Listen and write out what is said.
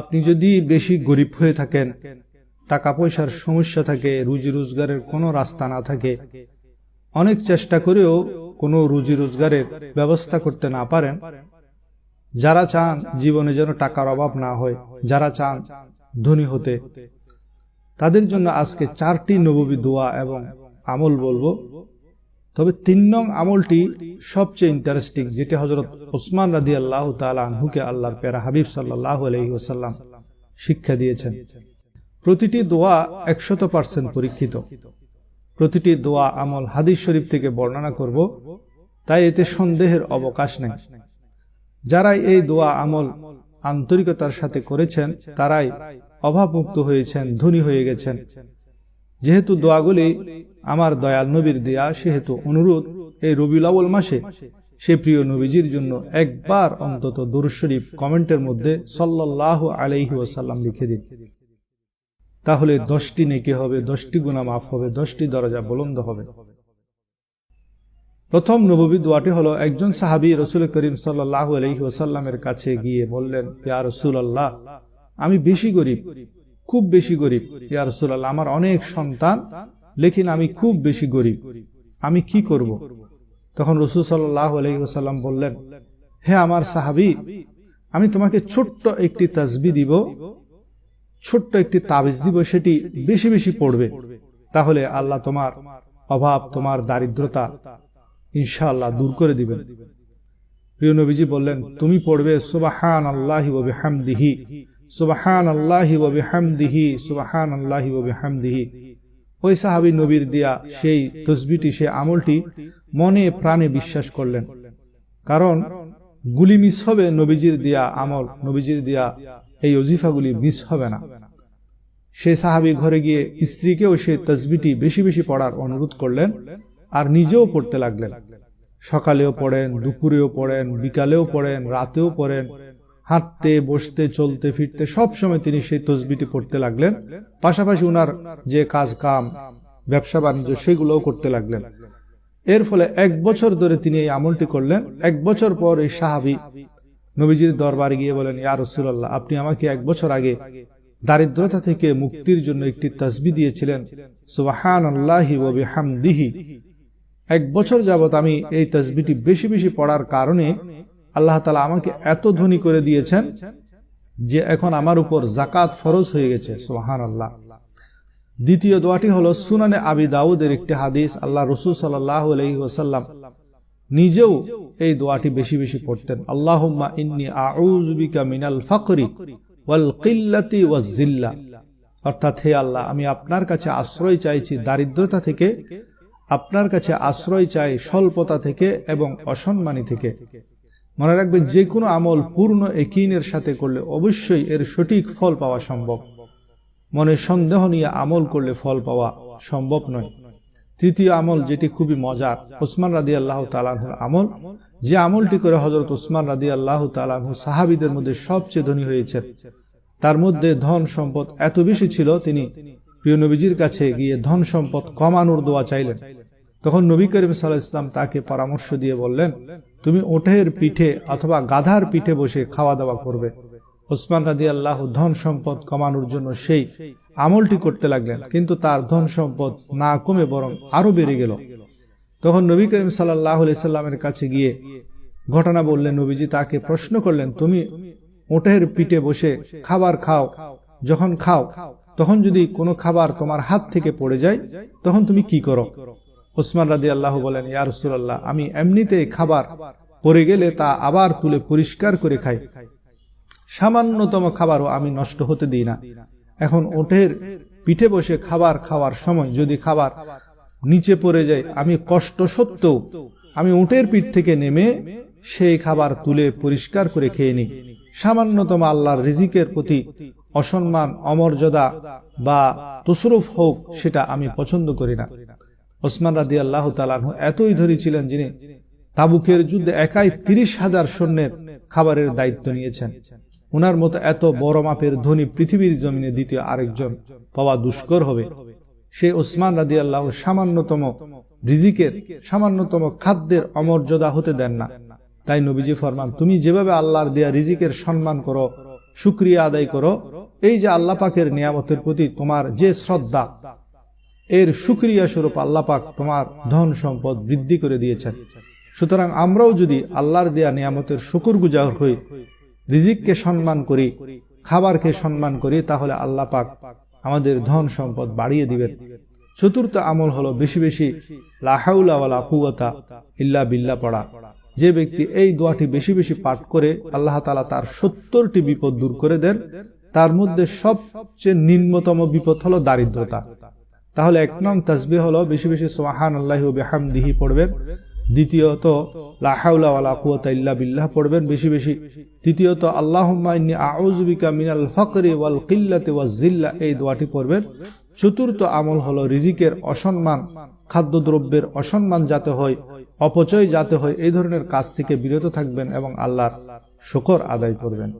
আপনি যদি বেশি গরিব হয়ে থাকেন টাকা পয়সার সমস্যা থাকে রুজি রোজগারের কোনো রাস্তা না থাকে, অনেক চেষ্টা করেও কোনো রুজি রোজগারের ব্যবস্থা করতে না পারেন। যারা চান জীবনে যেন টাকার অভাব না হয়, যারা চান ধনী হতে, তাদের জন্য আজকে চারটি নববী দোয়া এবং আমল বলব। তবে তিন নং আমলটি সবচেয়ে ইন্টারেস্টিং যেটি হজরত ওসমান রাদি আল্লাহ আনহুকে আল্লাহর পেরা হাবিব সাল্লাহ আলহি শিক্ষা দিয়েছেন। প্রতিটি দোয়া একশত পার্সেন্ট পরীক্ষিত। প্রতিটি দোয়া আমল হাদিস শরীফ থেকে বর্ণনা করব, তাই এতে সন্দেহের অবকাশ নেই। যারাই এই দোয়া আমল আন্তরিকতার সাথে করেছেন, তারাই অভাবমুক্ত হয়েছেন, ধনী হয়ে গেছেন। যেহেতু দোয়াগুলি আমার দয়াল নবীর দেয়া, সেহেতু অনুরোধ এই রবিউল মাসে। সে প্রিয় নবীজির জন্য একবার অন্তত দুরুশরীফ কমেন্টের মধ্যে সাল্লাহ আলাইহি ওয়াসাল্লাম লিখে দিন। তাহলে দশটি নেকি হবে, দশটি গুণা মাফ হবে, দশটি দরজা বুলন্দ হবে। প্রথম নবী দোয়াটি হলো, একজন সাহাবি রসুল করিম সাল্লাহ আলহি ওসাল্লামের কাছে গিয়ে বললেন, ইয়া রসুল আল্লাহ আমি বেশি গরিব। খুব বেশি গরিব। ইয়া রসুল আল্লাহ আমার অনেক সন্তান, লেকিন আমি খুব বেশি গরিব। আমি কি করব। তখন রসুল সাল্লাহ আলহি বললেন, হে আমার সাহাবি, আমি তোমাকে ছোট্ট একটি তাজবি দিব। ছোট্ট একটি তাবিজ দিব, সেটি বেশি বেশি পড়বে। তাহলে আল্লাহ তোমার অভাব, তোমার দারিদ্রতা ইনশাআল্লাহ দূর করে দিবেন। প্রিয় নবীজি বললেন, তুমি পড়বে সুবাহান আল্লাহি হামদিহি সুবাহান আল্লাহি হামদিহি সুবাহান আল্লাহি হামদিহি ওই সাহাবি নবীর দিয়া সেই তসবিটি সে আমলটি মনে প্রাণে বিশ্বাস করলেন। কারণ গুলি মিস হবে নবীজির দিয়া আমল, নবীজির দিয়া এই অজিফাগুলি মিস হবে না। সে সাহাবি ঘরে গিয়ে স্ত্রীকেও সে তসবিটি বেশি বেশি পড়ার অনুরোধ করলেন আর নিজেও পড়তে লাগলেন। সকালেও পড়েন, দুপুরেও পড়েন, বিকালেও পড়েন, রাতেও পড়েন হাঁটতে, বসতে, চলতে, ফিরতে সব সময় তিনি সেই তসবিটি পড়তে লাগলেন। পাশাপাশি উনার যে কাজ কাম, ব্যবসা বাণিজ্য, সেগুলোও করতে লাগলেন। এর ফলে এক বছর ধরে তিনি এই আমলটি করলেন। এক বছর পর এই সাহাবি নবীজির দরবারে গিয়ে বলেন, ইয়া রসুল্লাহ আপনি আমাকে এক বছর আগে দারিদ্রতা থেকে মুক্তির জন্য একটি তসবি দিয়েছিলেন। সুবাহান এক বছর যাবত আমি এই তসবিটি বেশি বেশি পড়ার কারণে আল্লাহ তালা আমাকে এত ধনী করে দিয়েছেন যে এখন আমার উপর জাকাত ফরজ হয়ে গেছে সোহান আল্লাহ দ্বিতীয় দোয়াটি হলো সুনানে আবি দাউদের একটি হাদিস আল্লাহ রসুল সাল্লাহ আলহি নিজেও এই দোয়াটি বেশি বেশি পড়তেন, আল্লাহুম্মা ইন্নি আউযুবিকা মিনাল ফাকরি ওয়াল কিল্লাতি ওয়াজ জিল্লা। অর্থাৎ, হে আল্লাহ, আমি আপনার কাছে আশ্রয় চাইছি দারিদ্রতা থেকে, আপনার কাছে আশ্রয় চাই স্বল্পতা থেকে এবং অসম্মানী থেকে। মনে রাখবেন যে কোনো আমল পূর্ণ একিনের সাথে করলে অবশ্যই এর সঠিক ফল পাওয়া সম্ভব। মনে সন্দেহ নিয়ে আমল করলে ফল পাওয়া সম্ভব নয়। তৃতীয় আমল যেটি খুবই মজার, ওসমান রাদি আল্লাহ তালাহুর আমল। যে আমলটি করে হজরত ওসমান রাদি আল্লাহ তালাহু সাহাবিদের মধ্যে সবচেয়ে ধনী হয়েছেন। তার মধ্যে ধন সম্পদ এত বেশি ছিল, তিনি প্রিয় নবীজির কাছে গিয়ে ধন সম্পদ কমানোর দোয়া চাইলেন। তখন নবী করিম সাল্লাহ ইসলাম তাকে পরামর্শ দিয়ে বললেন তুমি ওঠের পিঠে অথবা গাধার পিঠে বসে খাওয়া দাওয়া করবে। ওসমান রাদি আল্লাহ ধন সম্পদ কমানোর জন্য সেই আমলটি করতে লাগলেন, কিন্তু তার ধন সম্পদ না কমে বরং আরও বেড়ে গেল। তখন নবী করিম সাল্লাহ সাল্লামের কাছে গিয়ে ঘটনা বললেন, নবীজি তাকে প্রশ্ন করলেন, তুমি ওটের পিঠে বসে খাবার খাও, যখন খাও, তখন যদি কোনো খাবার তোমার হাত থেকে পড়ে যায়, তখন তুমি কি করো? ওসমান রাদি আল্লাহ বলেন, ইয়া রসুল্লাহ আমি এমনিতে খাবার পরে গেলে তা আবার তুলে পরিষ্কার করে খাই। সামান্যতম খাবারও আমি নষ্ট হতে দিই না। এখন ওটের পিঠে বসে খাবার খাওয়ার সময় যদি খাবার নিচে পড়ে যায়, আমি কষ্ট সত্ত্বেও আমি উটের পিঠ থেকে নেমে সেই খাবার তুলে পরিষ্কার করে খেয়ে নিই। সামান্যতম আল্লাহর রিজিকের প্রতি অসম্মান, অমর্যাদা বা তসরুফ হোক, সেটা আমি পছন্দ করি না। ওসমান রাদি আল্লাহ তালাহ এতই ধরি ছিলেন যিনি তাবুকের যুদ্ধে একাই তিরিশ হাজার সৈন্যের খাবারের দায়িত্ব নিয়েছেন। উনার মতো এত বড় মাপের ধনী পৃথিবীর জমিনে দ্বিতীয় আরেকজন পাওয়া দুষ্কর হবে। সে ওসমান রাদি আল্লাহ সামান্যতম রিজিকের, সামান্যতম খাদ্যের অমর্যাদা হতে দেন না। তাই নবীজি ফরমান, তুমি যেভাবে আল্লাহর দেয়া রিজিকের সম্মান করো, শুক্রিয়া আদায় করো, এই যে আল্লাহ পাকের নিয়ামতের প্রতি তোমার যে শ্রদ্ধা এর সুক্রিয়া স্বরূপ আল্লাহ পাক তোমার ধন সম্পদ বৃদ্ধি করে দিয়েছেন। সুতরাং আমরাও যদি আল্লাহর দেয়া নিয়ামতের শুকুর গুজার হই, রিজিককে সম্মান করি, খাবারকে সম্মান করি, তাহলে আল্লাহ পাক আমাদের ধন সম্পদ বাড়িয়ে দিবেন। চতুর্থ আমল হলো বেশি বেশি লাহাউলা ওয়ালা কুয়াতা ইল্লা বিল্লা পড়া। যে ব্যক্তি এই দোয়াটি বেশি বেশি পাঠ করে আল্লাহ তালা তার সত্তরটি বিপদ দূর করে দেন, তার মধ্যে সবচেয়ে নিম্নতম বিপদ হলো দারিদ্রতা। তাহলে এক নং তাসবি হলো, বেশি বেশি সোহান আল্লাহ বেহামদিহি পড়বেন। দ্বিতীয়ত লাহাউলা কুয়াতা ইল্লা বিল্লাহ পড়বেন, বেশি বেশি। তৃতীয়ত, আল্লাহুম্মা ইন্নী আউযুবিকা মিনাল ফাকরি ওয়াল কিল্লাতি ওয়াজ জিল্লা, এই দোয়াটি পড়বেন। চতুর্থ আমল হলো, রিজিকের অসম্মান, খাদ্যদ্রব্যের অসম্মান যাতে হয়, অপচয় যাতে হয়, এই ধরনের কাজ থেকে বিরত থাকবেন এবং আল্লাহর শকর আদায় করবেন।